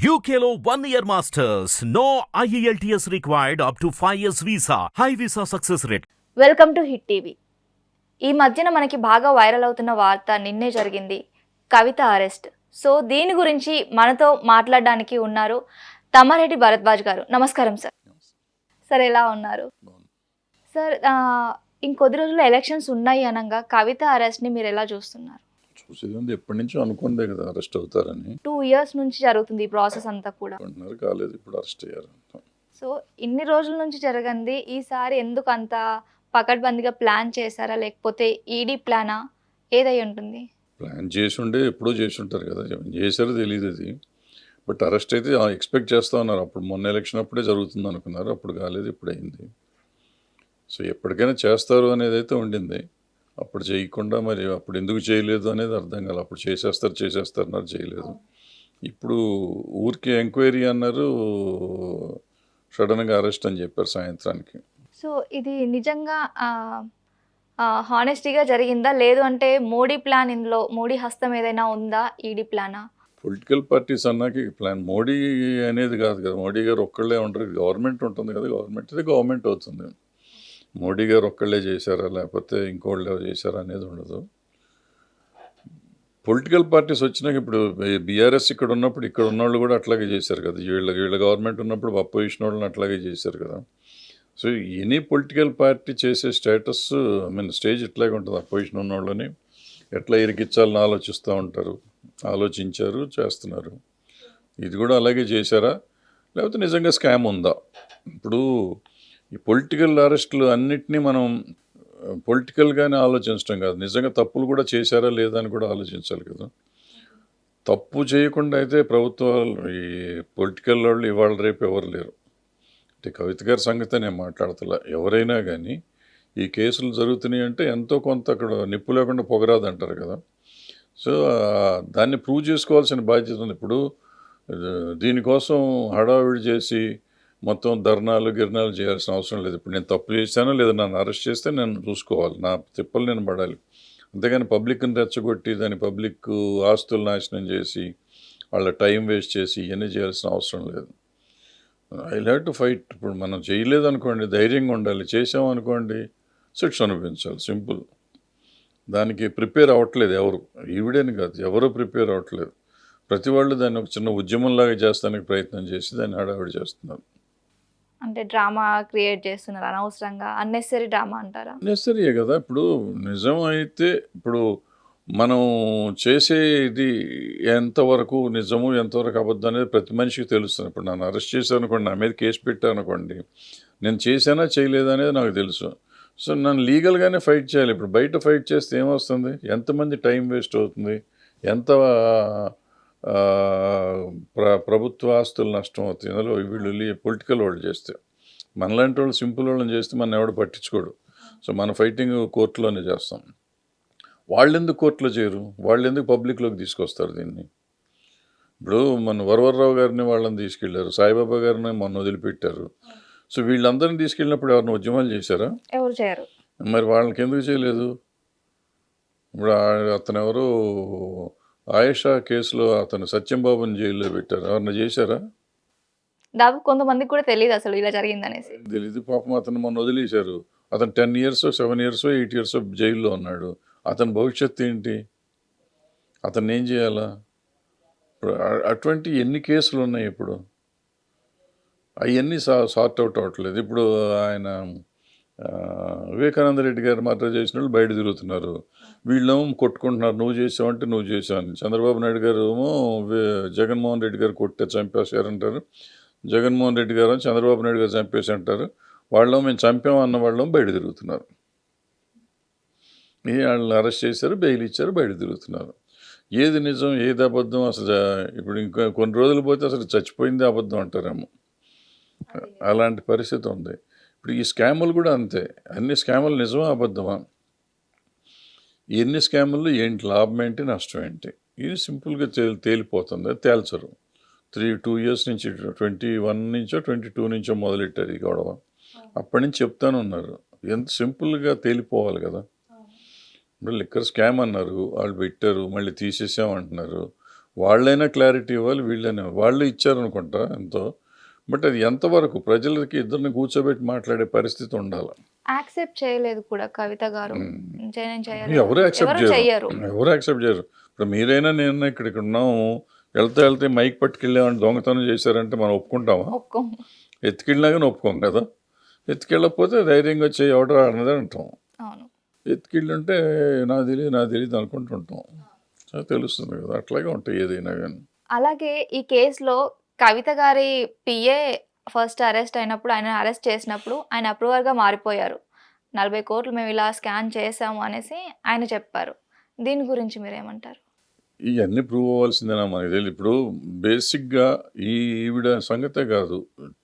One year masters. No E IELTS required up to 5 years visa. High visa success rate. Welcome to Hit TV ఈ మధ్యన మనకి బాగా viral అవుతున్న వార్త నిన్నే జరిగింది. కవిత అరెస్ట్ సో దీని గురించి మనతో మాట్లాడడానికి ఉన్నారు తమ్మారెడ్డి భరద్వాజ్ గారు. నమస్కారం సార్ సార్ ఎలా ఉన్నారు? సార్ ఇంకొద్ది రోజుల్లో ఎలక్షన్స్ ఉన్నాయి అనగా కవిత అరెస్ట్ని మీరు ఎలా చూస్తున్నారు? చూసేది ఉంది ఎప్పటి నుంచో అనుకుందే కదా అరెస్ట్ అవుతారని. టూ ఇయర్స్ నుంచి జరుగుతుంది ఈ ప్రాసెస్ అంతా కూడా. అంటున్నారు కాలేదు ఇప్పుడు అరెస్ట్ అయ్యారు సో ఇన్ని రోజుల నుంచి జరగంది. ఈసారి ఎందుకు అంత పకడ్బందీగా ప్లాన్ చేశారా? లేకపోతే ఈడీ ప్లానా ఏదై ఉంటుంది? ప్లాన్ చేసి ఉండే ఎప్పుడో చేసి ఉంటారు కదా చేశారో తెలియదు అది. బట్ అరెస్ట్ అయితే ఎక్స్పెక్ట్ చేస్తూ ఉన్నారు. అప్పుడు మొన్న ఎలక్షన్ అప్పుడే జరుగుతుంది అనుకున్నారు. అప్పుడు కాలేదు ఇప్పుడు అయింది. సో ఎప్పటికైనా చేస్తారు అనేది అయితే ఉండింది. అప్పుడు చేయకుండా మరి అప్పుడు ఎందుకు చేయలేదు అనేది అర్థం కాలేదు అప్పుడు చేసేస్తారు చేసేస్తారు అన్నారు చేయలేదు. ఇప్పుడు ఊరికి ఎంక్వైరీ అన్నారు సడన్గా అరెస్ట్ అని చెప్పారు సాయంత్రానికి. సో ఇది నిజంగా హానెస్టీగా జరిగిందా? లేదు అంటే మోడీ ప్లాన్ ఇందులో మోడీ హస్తం ఏదైనా ఉందా? ఈడీ ప్లానా? పొలిటికల్ పార్టీస్ అన్నాక ఈ ప్లాన్ మోడీ అనేది కాదు కదా. మోడీ గారు ఒక్కళ్ళే ఉంటారు గవర్నమెంట్ ఉంటుంది కదా. గవర్నమెంట్ గవర్నమెంట్ అవుతుంది. మోడీ గారు ఒక్కళ్ళే చేశారా? లేకపోతే ఇంకోళ్ళు చేశారా అనేది ఉండదు. పొలిటికల్ పార్టీస్ వచ్చినాక ఇప్పుడు బీఆర్ఎస్ ఇక్కడ ఉన్నప్పుడు ఇక్కడ ఉన్నవాళ్ళు కూడా అట్లాగే చేశారు కదా. వీళ్ళ వీళ్ళ గవర్నమెంట్ ఉన్నప్పుడు అపోజిషన్ వాళ్ళని అట్లాగే చేశారు కదా. సో ఎనీ పొలిటికల్ పార్టీ చేసే స్టేటస్ ఐ మీన్ స్టేజ్ ఇట్లాగే ఉంటుంది. అపోజిషన్ ఉన్న వాళ్ళని ఎట్లా ఇరికిచ్చాలని ఆలోచిస్తూ ఉంటారు. ఆలోచించారు చేస్తున్నారు. ఇది కూడా అలాగే చేశారా? లేకపోతే నిజంగా స్కామ్ ఉందా? ఇప్పుడు ఈ పొలిటికల్ అరెస్టులు అన్నిటినీ మనం పొలిటికల్గానే ఆలోచించడం కాదు. నిజంగా తప్పులు కూడా చేశారా లేదా అని కూడా ఆలోచించాలి కదా. తప్పు చేయకుండా అయితే ప్రభుత్వాలు ఈ పొలిటికల్ వాళ్ళు ఇవాళ రేపు ఎవరు లేరు. అంటే కవిత గారి సంగతి నేను మాట్లాడతలే. ఎవరైనా కానీ ఈ కేసులు జరుగుతున్నాయి అంటే ఎంతో కొంత అక్కడ నిప్పు లేకుండా పొగరాదు అంటారు కదా. సో దాన్ని ప్రూవ్ చేసుకోవాల్సిన బాధ్యత ఉంది. ఇప్పుడు దీనికోసం హడావిడి చేసి మొత్తం ధర్నాలు గిర్నాలు చేయాల్సిన అవసరం లేదు. ఇప్పుడు నేను తప్పు చేశానో లేదా నన్ను అరెస్ట్ చేస్తే నేను చూసుకోవాలి. నా తిప్పలు నేను పడాలి. అంతేగాని పబ్లిక్ని రెచ్చగొట్టి దాని పబ్లిక్ ఆస్తులు నాశనం చేసి వాళ్ళ టైం వేస్ట్ చేసి ఇవన్నీ చేయాల్సిన అవసరం లేదు. I have to fight. ఇప్పుడు మనం చేయలేదనుకోండి ధైర్యంగా ఉండాలి. చేసామనుకోండి శిక్ష అనిపించాలి సింపుల్. దానికి ప్రిపేర్ అవ్వట్లేదు ఎవరు. ఈవిడేని కాదు. ఎవరు ప్రిపేర్ అవ్వట్లేదు. ప్రతి వాళ్ళు దాన్ని ఒక చిన్న ఉద్యమంలాగా చేస్తానికి ప్రయత్నం చేసి దాన్ని హడావిడి చేస్తున్నారు. అంటే డ్రామా క్రియేట్ చేస్తున్నారు అనవసరంగా అన్నెసరీ డ్రామా అంటారా? నెసరీయే కదా ఇప్పుడు నిజం అయితే ఇప్పుడు మనం చేసేది ఎంతవరకు నిజము ఎంతవరకు అబద్ధం అనేది ప్రతి మనిషికి తెలుస్తుంది. ఇప్పుడు నన్ను అరెస్ట్ చేశాను అనుకోండి నా మీద కేసు పెట్టాను అనుకోండి నేను చేశానా చేయలేదా అనేది నాకు తెలుసు. సో నన్ను లీగల్గానే ఫైట్ చేయాలి. ఇప్పుడు బయట ఫైట్ చేస్తే ఏమొస్తుంది? ఎంతమంది టైం వేస్ట్ అవుతుంది? ఎంత ప్ర ప్రభుత్వ ఆస్తులు నష్టం అవుతుంది. అందులో వీళ్ళు పొలిటికల్ వాళ్ళు చేస్తే మనలాంటి వాళ్ళు సింపుల్ వాళ్ళని చేస్తే మన ఎవడు పట్టించుకోడు. సో మన ఫైటింగ్ కోర్టులోనే చేస్తాం. వాళ్ళు ఎందుకు కోర్టులో చేయరు? వాళ్ళు ఎందుకు పబ్లిక్లోకి తీసుకొస్తారు దీన్ని? ఇప్పుడు మన వరవర్రావు గారిని వాళ్ళని తీసుకెళ్ళారు. సాయిబాబా గారిని మొన్న వదిలిపెట్టారు. సో వీళ్ళందరినీ తీసుకెళ్ళినప్పుడు ఎవరిని ఉద్యమాలు చేశారా? ఎవరు చేయరు. మరి వాళ్ళకి ఎందుకు చేయలేదు? ఇప్పుడు అతను ఎవరు ఆయేషా కేసులో అతను సత్యంబాబుని జైల్లో పెట్టారు. ఎవరన్నా చేశారా? దాదాపు కొంతమందికి కూడా తెలియదు అసలు ఇలా జరిగింది అనేసి తెలీదు. పాపం అతను మొన్న వదిలేశారు. అతను ten years seven years eight years జైల్లో ఉన్నాడు. అతని భవిష్యత్తు ఏంటి? అతన్ని ఏం చేయాలా? అటువంటి ఎన్ని కేసులు ఉన్నాయి ఇప్పుడు? అవన్నీ సా సార్ట్ అవుట్ అవ్వట్లేదు. ఇప్పుడు ఆయన వివేకానంద రెడ్డి గారు మర్డర్ చేసిన వాళ్ళు బయట తిరుగుతున్నారు. వీళ్ళేమో కొట్టుకుంటున్నారు. నువ్వు చేసావంటే నువ్వు అని. చంద్రబాబు నాయుడు గారు ఏమో జగన్మోహన్ రెడ్డి గారు కొట్టే చంపేశారంటారు. జగన్మోహన్ రెడ్డి గారు చంద్రబాబు నాయుడు గారు చంపేసి అంటారు వాళ్ళం మేము చంపాం అన్న వాళ్ళం బయట తిరుగుతున్నారు. వాళ్ళని అరెస్ట్ చేశారు బెయిల్ ఇచ్చారు బయట తిరుగుతున్నారు. ఏది నిజం ఏది అబద్ధం అసలు ఇప్పుడు ఇంకా కొన్ని రోజులు పోతే అసలు చచ్చిపోయింది అబద్ధం అంటారేమో. అలాంటి పరిస్థితి ఉంది. ఇప్పుడు ఈ స్కాములు కూడా అంతే. అన్ని స్కాములు నిజమా అబద్ధమా? ఎన్ని స్కాములు ఏంటి లాభం ఏంటి నష్టం ఏంటి? ఇది సింపుల్గా తేలి తేలిపోతుంది అది తేల్చరు. త్రీ టూ ఇయర్స్ నుంచి ట్వంటీ వన్ నుంచో ట్వంటీ టూ నుంచో మొదలెట్టారు ఈ గొడవ. అప్పటి నుంచి చెప్తానే ఉన్నారు. ఎంత సింపుల్గా తేలిపోవాలి కదా? ఇప్పుడు లిక్కర్ స్కామ్ అన్నారు వాళ్ళు పెట్టారు మళ్ళీ తీసేసాం అంటున్నారు వాళ్ళైనా క్లారిటీ ఇవ్వాలి వీళ్ళైనా వాళ్ళు ఇచ్చారనుకుంటా ఎంతో. బట్ అది ఎంతవరకు ప్రజలకి ఇద్దరిని కూర్చోబెట్టి మాట్లాడే పరిస్థితి ఉండాలి? యాక్సెప్ట్ చేయలేదు కూడా కవిత గారు. ఎవరు యాక్సెప్ట్ చేయరు? ఎవరు యాక్సెప్ట్ చేయరు? ఇప్పుడు మీరైనా నేను ఇక్కడ ఇక్కడ ఉన్నాము వెళ్తే వెళ్తే మైక్ పట్టుకెళ్ళామని దొంగతనం చేశారంటే మనం ఒప్పుకుంటామా? ఎత్తుకెళ్ళినా కానీ ఒప్పుకోం కదా. ఎత్తుకెళ్ళకపోతే ధైర్యంగా వచ్చి ఎవడరా అన్నది అంటాం. ఎత్తుకెళ్ళుంటే నా తెలియదు నా తెలియదు అనుకుంటుంటాం. తెలుస్తుంది కదా అట్లాగే ఉంటాయి ఏదైనా కానీ. అలాగే ఈ కేసులో కవిత గారి పిఏ ఫస్ట్ అరెస్ట్ అయినప్పుడు ఆయన అరెస్ట్ చేసినప్పుడు ఆయన అప్రూవర్గా మారిపోయారు. నలభై కోట్లు మేము ఇలా స్కాన్ చేసాము అనేసి ఆయన చెప్పారు. దీని గురించి మీరేమంటారు? ఇవన్నీ ప్రూవ్ అవ్వాల్సిందేనా మనకి తెలియదు. ఇప్పుడు బేసిక్గా ఈ ఈవిడ సంగతే కాదు.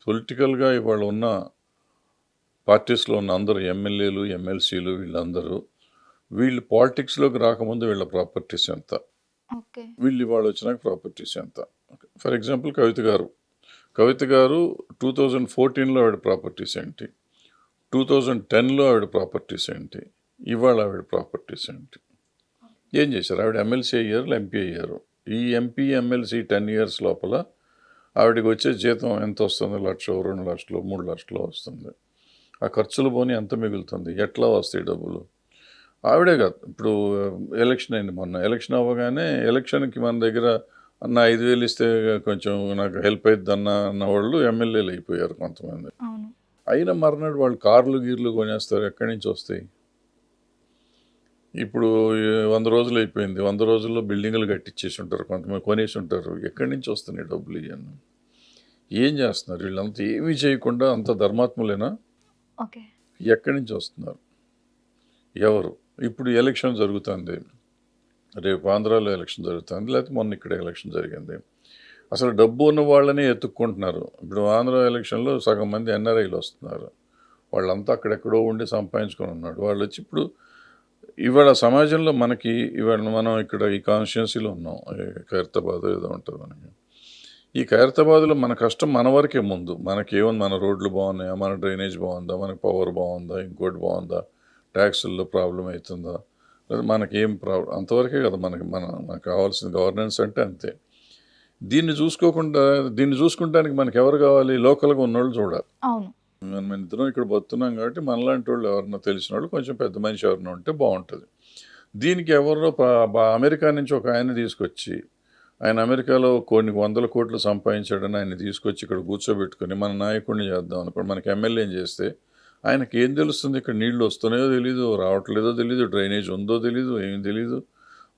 పొలిటికల్గా ఇవాళ ఉన్న పార్టీస్లో ఉన్న అందరు ఎమ్మెల్యేలు ఎమ్మెల్సీలు వీళ్ళందరూ వీళ్ళు పాలిటిక్స్లోకి రాకముందు వీళ్ళ ప్రాపర్టీస్ ఎంత? వీళ్ళు ఇవాళ వచ్చినాక ప్రాపర్టీస్ ఎంత? ఫర్ ఎగ్జాంపుల్ కవిత గారు. కవిత గారు టూ థౌజండ్ ఫోర్టీన్లో ఆవిడ ప్రాపర్టీస్ ఏంటి? టూ థౌజండ్ టెన్లో ఆవిడ ప్రాపర్టీస్ ఏంటి? ఇవాళ ఆవిడ ప్రాపర్టీస్ ఏంటి? ఏం చేశారు? ఆవిడ ఎమ్మెల్సీ అయ్యారు ఎంపీ అయ్యారు. ఈ ఎంపీ ఎమ్మెల్సీ టెన్ ఇయర్స్ లోపల ఆవిడకి వచ్చే జీతం ఎంత వస్తుంది? లక్ష రెండు లక్షలు మూడు లక్షలు వస్తుంది. ఆ ఖర్చులు పోని ఎంత మిగులుతుంది? ఎట్లా వస్తాయి డబ్బులు? ఆవిడే కాదు. ఇప్పుడు ఎలక్షన్ అయింది మొన్న. ఎలక్షన్ అవ్వగానే ఎలక్షన్కి మన దగ్గర అన్న ఐదు వేలు ఇస్తే కొంచెం నాకు హెల్ప్ అవుతుంది అన్న అన్న వాళ్ళు ఎమ్మెల్యేలు అయిపోయారు కొంతమంది. అయినా మర్నాడు వాళ్ళు కార్లు గీర్లు కొనేస్తారు. ఎక్కడి నుంచి వస్తాయి? ఇప్పుడు వంద రోజులు అయిపోయింది. వంద రోజుల్లో బిల్డింగులు కట్టించేసి ఉంటారు కొంతమంది కొనేసి ఉంటారు. ఎక్కడి నుంచి వస్తున్నాయి డబ్బులు ఇవన్నీ ఏం చేస్తున్నారు? వీళ్ళంతా ఏమీ చేయకుండా అంత ధర్మాత్ములేనా? ఎక్కడి నుంచి వస్తున్నారు? ఎవరు? ఇప్పుడు ఎలక్షన్ జరుగుతుంది. రేపు ఆంధ్రాలో ఎలక్షన్ జరుగుతుంది. లేకపోతే మొన్న ఇక్కడ ఎలక్షన్ జరిగింది. అసలు డబ్బు ఉన్న వాళ్ళని ఎత్తుక్కుంటున్నారు. ఇప్పుడు ఆంధ్ర ఎలక్షన్లో సగం మంది ఎన్ఆర్ఐలు వస్తున్నారు. వాళ్ళంతా అక్కడెక్కడో ఉండి సంపాదించుకొని ఉన్నాడు. వాళ్ళు వచ్చి ఇప్పుడు ఇవాళ సమాజంలో మనకి ఇవాళ మనం ఇక్కడ ఈ కాన్స్టిట్యున్సీలో ఉన్నాం. ఖైరతాబాద్ ఏదో ఉంటుంది మనకి. ఈ ఖైరతాబాద్లో మన కష్టం మన వరకే ముందు. మనకేముంది? మన రోడ్లు బాగున్నాయా? మన డ్రైనేజ్ బాగుందా? మనకి పవర్ బాగుందా? ఇంకోటి బాగుందా? ట్యాక్సుల్లో ప్రాబ్లం అవుతుందా లేదా మనకేం ప్రాబ్లం అంతవరకే కదా మనకి మన మనకు కావాల్సిన గవర్నెన్స్ అంటే అంతే. దీన్ని చూసుకోకుండా దీన్ని చూసుకుంటానికి మనకి ఎవరు కావాలి? లోకల్గా ఉన్నోళ్ళు చూడాలి. అవును. మనం ఇద్దరం ఇక్కడ బతున్నాం కాబట్టి మనలాంటి వాళ్ళు ఎవరన్నా తెలిసిన వాళ్ళు కొంచెం పెద్ద మనిషి ఎవరన్నా ఉంటే బాగుంటుంది. దీనికి ఎవరినో బ- అమెరికా నుంచి ఒక ఆయన తీసుకొచ్చి ఆయన అమెరికాలో కొన్ని వందల కోట్లు సంపాదించాడని ఆయన తీసుకొచ్చి ఇక్కడ కూర్చోబెట్టుకుని మన నాయకుడిని చేద్దాం అనుకోండి మనకి ఎమ్మెల్యేని చేస్తే ఆయనకి ఏం తెలుస్తుంది? ఇక్కడ నీళ్ళు వస్తున్నాయో తెలీదు రావట్లేదో తెలీదు డ్రైనేజ్ ఉందో తెలీదు ఏం తెలీదు.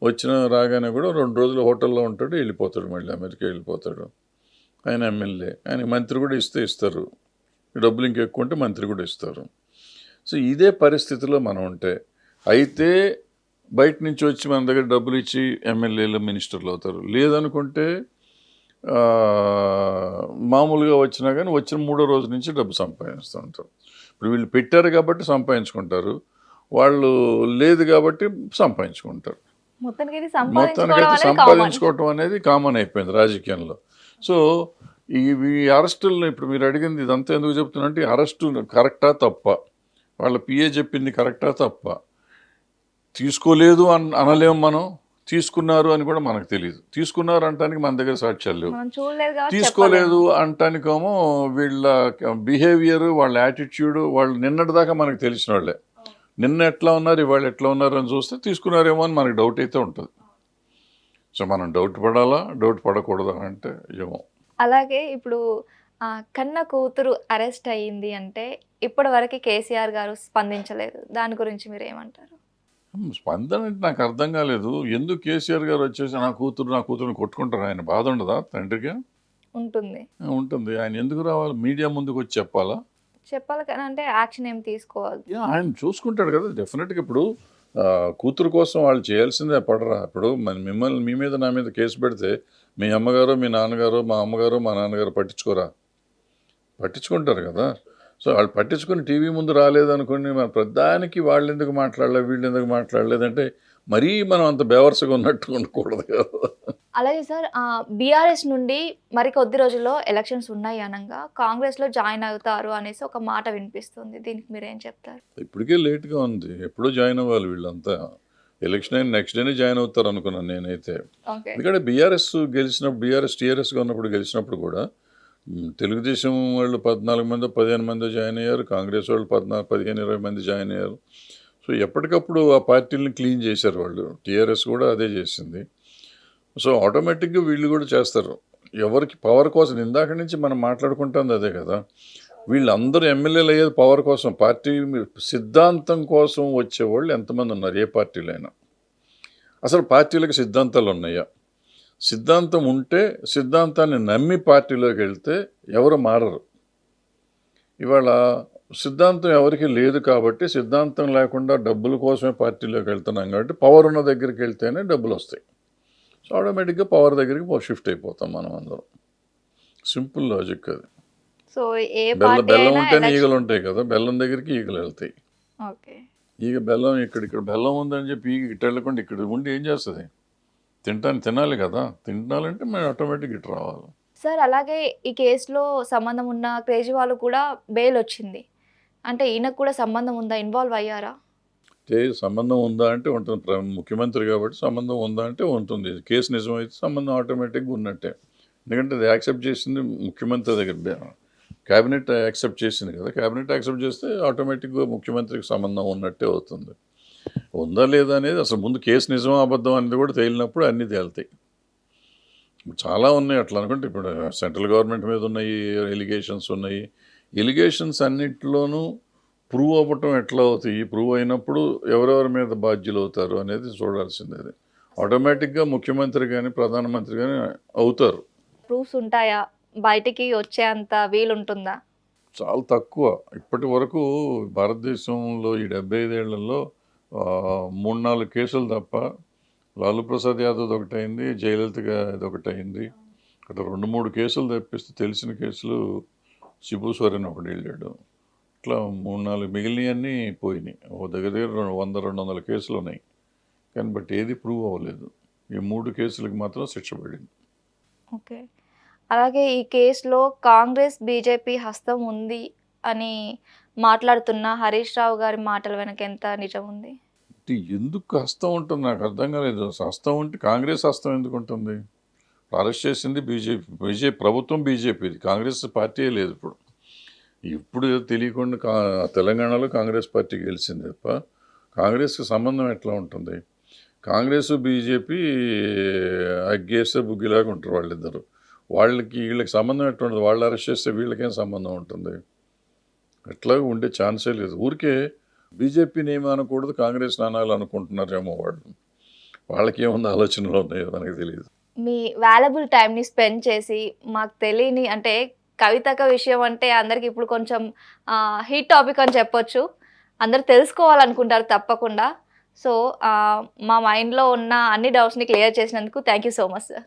వచ్చిన రాగానే కూడా రెండు రోజులు హోటల్లో ఉంటాడు వెళ్ళిపోతాడు మళ్ళీ అమెరికా వెళ్ళిపోతాడు. ఆయన ఎమ్మెల్యే. ఆయన మంత్రి కూడా ఇస్తే ఇస్తారు. డబ్బులు ఇంకెక్కువ ఉంటే మంత్రి కూడా ఇస్తారు. సో ఇదే పరిస్థితిలో మనం ఉంటే అయితే బయట నుంచి వచ్చి మన దగ్గర డబ్బులు ఇచ్చి ఎమ్మెల్యేలు మినిస్టర్లు అవుతారు. లేదనుకుంటే మామూలుగా వచ్చినా కానీ వచ్చిన మూడో రోజు నుంచి డబ్బు సంపాదిస్తూ ఉంటారు. ఇప్పుడు వీళ్ళు పెట్టారు కాబట్టి సంపాదించుకుంటారు. వాళ్ళు లేదు కాబట్టి సంపాదించుకుంటారు. మొత్తానికి సంపాదించుకోవటం అనేది కామన్ అయిపోయింది రాజకీయంలో. సో ఇవి అరెస్టులను ఇప్పుడు మీరు అడిగింది ఇదంతా ఎందుకు చెప్తున్నా ఈ అరెస్టు కరెక్టా తప్ప? వాళ్ళ పిఏ చెప్పింది కరెక్టా తప్ప? తీసుకోలేదు అన్ అనలేము మనం? తీసుకున్నారు అని కూడా మనకు తెలియదు తీసుకున్నారు అంటానికి మన దగ్గర సాక్ష్యాలు లేవు. తీసుకోలేదు అంటానికేమో వీళ్ళ బిహేవియర్ వాళ్ళ యాటిట్యూడ్ వాళ్ళు నిన్నటిదాకా మనకు తెలిసిన వాళ్ళే. నిన్న ఎట్లా ఉన్నారు ఇవాళ ఎట్లా ఉన్నారు అని చూస్తే తీసుకున్నారేమో అని మనకు డౌట్ అయితే ఉంటుంది. సో మనం డౌట్ పడాలా? డౌట్ పడకూడదా అంటే ఏమో. అలాగే ఇప్పుడు కన్న కూతురు అరెస్ట్ అయ్యింది అంటే ఇప్పటి వరకు కేసీఆర్ గారు స్పందించలేదు. దాని గురించి మీరు ఏమంటారు స్పందన అంటే నాకు అర్థం కాలేదు. ఎందుకు కేసీఆర్ గారు వచ్చేసి నా కూతురు నా కూతురుని కొట్టుకుంటారు? ఆయన బాధ ఉండదా తండ్రికి ఉంటుంది. ఉంటుంది. ఆయన ఎందుకు రావాలి? మీడియా ముందుకు వచ్చి చెప్పాలా? చెప్పాలి కానీ అంటే యాక్షన్ ఏం తీసుకోవాలి? ఆయన చూసుకుంటాడు కదా. డెఫినెట్గా ఇప్పుడు కూతురు కోసం వాళ్ళు చేయాల్సిందే పడరా. ఇప్పుడు మన మిమ్మల్ని మీ మీద నా మీద కేసు పెడితే మీ అమ్మగారు మీ నాన్నగారు మా అమ్మగారు మా నాన్నగారు పట్టించుకోరా? పట్టించుకుంటారు కదా. సో వాళ్ళు పట్టించుకుని టీవీ ముందు రాలేదనుకోండి మన ప్రధానికి వాళ్ళు ఎందుకు మాట్లాడలేదు వీళ్ళు ఎందుకు మాట్లాడలేదంటే మరీ మనం అంత బేవర్సగా ఉన్నట్టు ఉండకూడదు కదా. అలాగే సార్ బీఆర్ఎస్ నుండి మరి కొద్ది రోజుల్లో ఎలక్షన్స్ ఉన్నాయి అనగా కాంగ్రెస్లో జాయిన్ అవుతారు అనేసి ఒక మాట వినిపిస్తుంది. దీనికి మీరు ఏం చెప్తారు? ఇప్పటికే లేట్గా ఉంది. ఎప్పుడో జాయిన్ అవ్వాలి వీళ్ళంతా. ఎలక్షన్ అయిన నెక్స్ట్ డేనే జాయిన్ అవుతారు అనుకున్నాను నేనైతే ఎందుకంటే బీఆర్ఎస్ గెలిచినప్పుడు బీఆర్ఎస్ టీఆర్ఎస్గా ఉన్నప్పుడు గెలిచినప్పుడు కూడా తెలుగుదేశం వాళ్ళు పద్నాలుగు మంది పదిహేను మంది జాయిన్ అయ్యారు. కాంగ్రెస్ వాళ్ళు పద్నాలుగు పదిహేను ఇరవై మంది జాయిన్ అయ్యారు. సో ఎప్పటికప్పుడు ఆ పార్టీలను క్లీన్ చేశారు వాళ్ళు. టీఆర్ఎస్ కూడా అదే చేసింది. సో ఆటోమేటిక్గా వీళ్ళు కూడా చేస్తారు. ఎవరికి పవర్ కోసం ఇందాక నుంచి మనం మాట్లాడుకుంటుంది అదే కదా. వీళ్ళందరూ ఎమ్మెల్యేలు అయ్యేది పవర్ కోసం. పార్టీ సిద్ధాంతం కోసం వచ్చేవాళ్ళు ఎంతమంది ఉన్నారు? ఏ పార్టీలైనా. అసలు పార్టీలకు సిద్ధాంతాలు ఉన్నాయా సిద్ధాంతం ఉంటే సిద్ధాంతాన్ని నమ్మి పార్టీలోకి వెళ్తే ఎవరు మారరు. ఇవాళ సిద్ధాంతం ఎవరికి లేదు కాబట్టి సిద్ధాంతం లేకుండా డబ్బుల కోసమే పార్టీలోకి వెళ్తున్నాం కాబట్టి పవర్ ఉన్న దగ్గరికి వెళ్తేనే డబ్బులు వస్తాయి. సో ఆటోమేటిక్గా పవర్ దగ్గరికి షిఫ్ట్ అయిపోతాం మనం అందరం. సింపుల్ లాజిక్ అది. సో ఏ బెల్లం బెల్లం ఉంటేనే ఈగలు ఉంటాయి కదా. బెల్లం దగ్గరికి ఈగలు వెళ్తాయి. ఓకే ఈగ బెల్లం ఇక్కడ ఇక్కడ బెల్లం ఉందని చెప్పి ఈగ ఇటు వెళ్ళకుండా ఇక్కడ ఉండి ఏం చేస్తుంది? తింటాను తినాలి కదా. తినాలంటే మేము ఆటోమేటిక్ ఇటు రావాలి. సార్ అలాగే ఈ కేసులో సంబంధం ఉన్న కేజ్రీవాల్ కూడా బెయిల్ వచ్చింది. అంటే ఈయనకు కూడా సంబంధం ఉందా? ఇన్వాల్వ్ అయ్యారా? అంటే సంబంధం ఉందా అంటే ఉంటుంది. ముఖ్యమంత్రి కాబట్టి సంబంధం ఉందా అంటే ఉంటుంది. కేసు నిజమైతే సంబంధం ఆటోమేటిక్గా ఉన్నట్టే. ఎందుకంటే అది యాక్సెప్ట్ చేసింది ముఖ్యమంత్రి దగ్గర. క్యాబినెట్ యాక్సెప్ట్ చేసింది కదా. క్యాబినెట్ యాక్సెప్ట్ చేస్తే ఆటోమేటిక్గా ముఖ్యమంత్రికి సంబంధం ఉన్నట్టే అవుతుంది. ఉందా లేదా అనేది అసలు ముందు కేసు నిజమా అబద్ధం అనేది కూడా తేలినప్పుడు అన్నీ తేలుతాయి. చాలా ఉన్నాయి అట్లా అనుకుంటే ఇప్పుడు సెంట్రల్ గవర్నమెంట్ మీద ఉన్నాయి ఎలిగేషన్స్ ఉన్నాయి. ఎలిగేషన్స్ అన్నింటిలోనూ ప్రూవ్ అవ్వటం ఎట్లా అవుతాయి? ప్రూవ్ అయినప్పుడు ఎవరెవరి మీద బాధ్యులు అవుతారు అనేది చూడాల్సింది అది. ఆటోమేటిక్గా ముఖ్యమంత్రి కానీ ప్రధానమంత్రి కానీ అవుతారు. ప్రూఫ్స్ ఉంటాయా? బయటికి వచ్చేంత వీలుంటుందా? చాలా తక్కువ. ఇప్పటి వరకు భారతదేశంలో ఈ డెబ్బై ఐదేళ్ళలో మూడు నాలుగు కేసులు తప్ప లాలూ ప్రసాద్ యాదవ్ ఒకటైంది జయలలితగా ఒకటి అయింది అక్కడ రెండు మూడు కేసులు తెప్పిస్తే తెలిసిన కేసులు శిబు సోరెన్ ఒకటి వెళ్ళాడు. ఇట్లా మూడు నాలుగు మిగిలినవన్నీ పోయినాయి. ఓ దగ్గర దగ్గర రెండు వంద రెండు వందల కేసులు ఉన్నాయి. కానీ బట్ ఏది ప్రూవ్ అవ్వలేదు. ఈ మూడు కేసులకు మాత్రం శిక్ష పడింది. ఓకే. అలాగే ఈ కేసులో కాంగ్రెస్ బీజేపీ హస్తం ఉంది అని మాట్లాడుతున్న హరీష్ రావు గారి మాటల వెనక ఎంత నిజం ఉంది? పార్టీ ఎందుకు హస్తం ఉంటుంది నాకు అర్థం కాలేదు. హస్తం ఉంటే కాంగ్రెస్ హస్తం ఎందుకు ఉంటుంది? అరెస్ట్ చేసింది బీజేపీ. బీజేపీ ప్రభుత్వం బీజేపీది కాంగ్రెస్ పార్టీయే లేదు ఇప్పుడు. ఇప్పుడు ఏదో తెలియకుండా కా తెలంగాణలో కాంగ్రెస్ పార్టీ గెలిచింది తప్ప కాంగ్రెస్కి సంబంధం ఎట్లా ఉంటుంది? కాంగ్రెస్ బీజేపీ అగ్గేస్తే బుగ్గిలాగా ఉంటారు వాళ్ళిద్దరు. వాళ్ళకి వీళ్ళకి సంబంధం ఎట్లా ఉంటుంది? వాళ్ళు అరెస్ట్ చేస్తే వీళ్ళకేం సంబంధం ఉంటుంది? ఎట్లా ఉండే ఛాన్సే లేదు. ఊరికే బీజేపీని ఏమీ అనకూడదు కాంగ్రెస్ నానాలు అనుకుంటున్నారేమో వాళ్ళు. వాళ్ళకి ఏముంది ఆలోచనలు ఉన్నాయో మనకి తెలియదు మీ వాల్యుబుల్ టైంని స్పెండ్ చేసి మాకు తెలియని అంటే కవితక విషయం అంటే అందరికి ఇప్పుడు కొంచెం హీట్ టాపిక్ అని చెప్పొచ్చు. అందరు తెలుసుకోవాలనుకుంటారు తప్పకుండా. సో మా మైండ్లో ఉన్న అన్ని డౌట్స్ని క్లియర్ చేసినందుకు thank you so much sir.